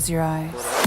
Close your eyes.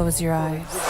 Close your eyes.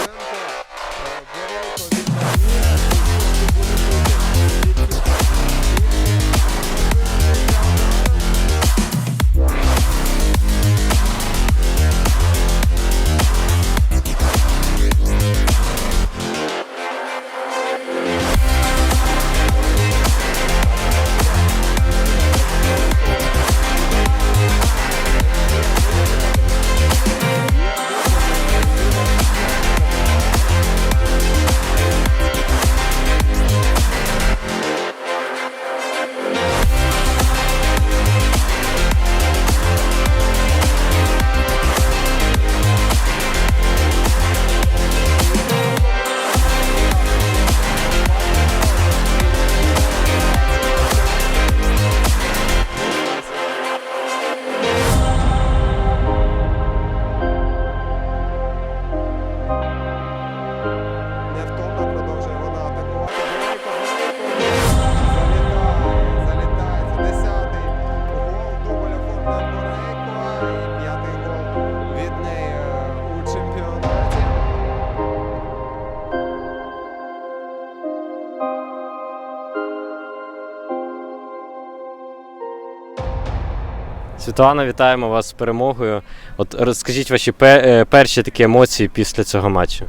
Світлана, вітаємо вас з перемогою. От розкажіть ваші е, перші такі емоції після цього матчу.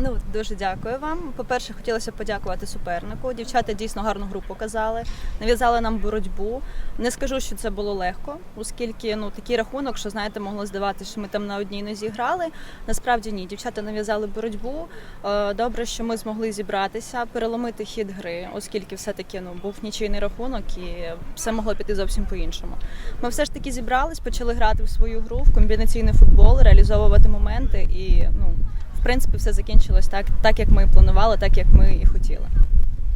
Ну дуже дякую вам. По-перше, хотілося подякувати супернику. Дівчата дійсно гарну гру показали, нав'язали нам боротьбу. Не скажу, що це було легко, оскільки ну такий рахунок, що знаєте, могло здаватися, що ми там на одній нозі грали. Насправді ні, дівчата нав'язали боротьбу. Е, Добре, що ми змогли зібратися, переломити хід гри, оскільки все-таки ну був нічийний рахунок і все могло піти зовсім по-іншому. Ми все ж таки зібрались, почали грати в свою гру в комбінаційний футбол, реалізовувати моменти і ну. В принципі, все закінчилось так, так як ми і планували, так як ми і хотіли.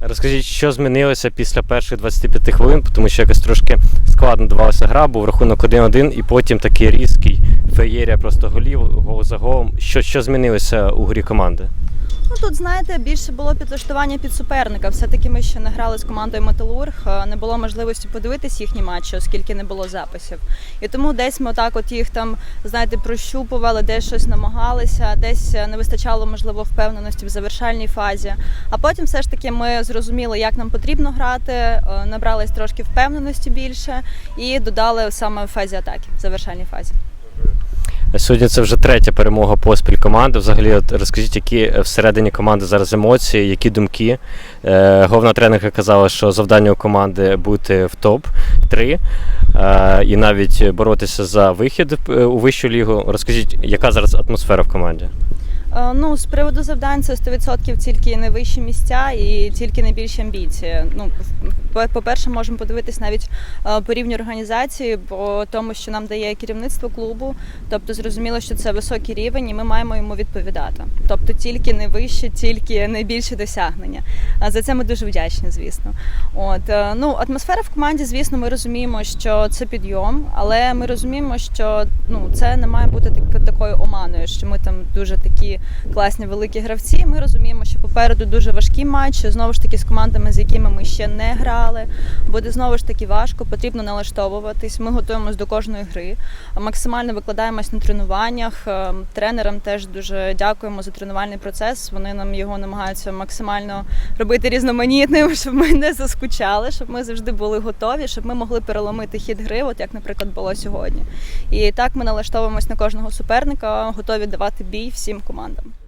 Розкажіть, що змінилося після перших 25 хвилин, тому що якось трошки складно давалася гра, був рахунок 1-1 і потім такий різкий феєрія просто голів, гол за голом. Що, що змінилося у грі команди? Ну тут знаєте, більше було підлаштування під суперника. Все-таки ми ще не грали з командою Металург, е, не було можливості подивитись їхні матчі, оскільки не було записів. І тому десь ми отак от їх там, знаєте, прощупували, десь щось намагалися, десь е, не вистачало можливо впевненості в завершальній фазі. А потім все ж таки ми зрозуміли, як нам потрібно грати, е, набрались трошки впевненості більше і додали саме в фазі атаки, в завершальній фазі. Сьогодні це вже третя перемога поспіль команди. Взагалі, от розкажіть, які всередині команди зараз емоції, які думки. Е, головна тренерка казала, що завдання у команди бути в топ-3 е, і навіть боротися за вихід е, у вищу лігу. Розкажіть, яка зараз атмосфера в команді? Е, Ну, з приводу завдань це 100% тільки найвищі місця і тільки найбільші амбіції. Ну, по- по-перше, можемо подивитись навіть е, по рівню організації, по тому, що нам дає керівництво клубу. Тобто, зрозуміло, що це високий рівень, і ми маємо йому відповідати. Тобто, тільки найвище, тільки найбільші досягнення. За це ми дуже вдячні, звісно. От е, ну атмосфера в команді, звісно, ми розуміємо, що це підйом, але ми розуміємо, що ну це не має бути так, такою оманою, що ми там дуже такі класні великі гравці. Ми розуміємо, що попереду дуже важкі матчі. Знову ж таки з командами, з якими ми ще не грали. Буде знову ж таки важко, потрібно налаштовуватись. Ми готуємось до кожної гри. Максимально викладаємось на тренуваннях. Е, Тренерам теж дуже дякуємо за тренувальний процес. Вони нам його намагаються максимально робити різноманітним, щоб ми не заскучали, щоб ми завжди були готові, щоб ми могли переломити хід гри, от як, наприклад, було сьогодні. І так ми налаштовуємось на кожного суперника, готові давати бій всім командам. them.